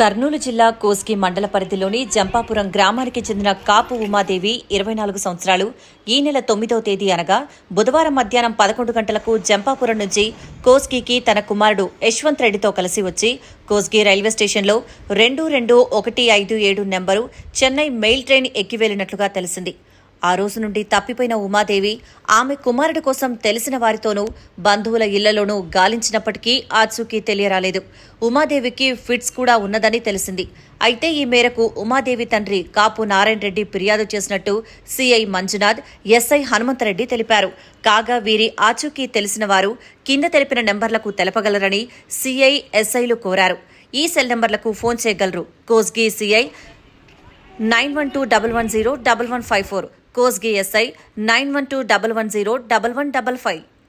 కర్నూలు జిల్లా కోస్గి మండల పరిధిలోని జంపాపురం గ్రామానికి చెందిన కాపు ఉమాదేవి ఇరవై నాలుగు సంవత్సరాలు ఈ నెల తొమ్మిదవ తేదీ అనగా బుధవారం మధ్యాహ్నం పదకొండు గంటలకు జంపాపురం నుంచి కోస్గికి తన కుమారుడు యశ్వంత్ రెడ్డితో కలిసి వచ్చి కోస్గి రైల్వే స్టేషన్లో రెండు రెండు ఒకటి ఐదు ఏడు నెంబరు చెన్నై మెయిల్ ట్రైన్ ఎక్కివెళ్ళినట్లుగా తెలిసింది. ఆ రోజు నుండి తప్పిపోయిన ఉమాదేవి ఆమె కుమారుడి కోసం తెలిసిన వారితోనూ బంధువుల ఇళ్ళలోనూ గాలించినప్పటికీ ఆచూకీ తెలియరాలేదు. ఉమాదేవికి ఫిట్స్ కూడా ఉన్నదని తెలిసింది. అయితే ఈ మేరకు ఉమాదేవి తండ్రి కాపు నారాయణ రెడ్డి ఫిర్యాదు చేసినట్టు సిఐ మంజునాథ్ ఎస్ఐ హనుమంతరెడ్డి తెలిపారు. కాగా వీరి ఆచూకీ తెలిసిన వారు కింద తెలిపిన నెంబర్లకు తెలపగలరని సిఐ ఎస్ఐలు కోరారు. ఈ సెల్ నెంబర్లకు ఫోన్ చేయగలరు. Kosgi CI nine one two double one zero double one five four. Kosgi SI nine one two double one zero double one double five.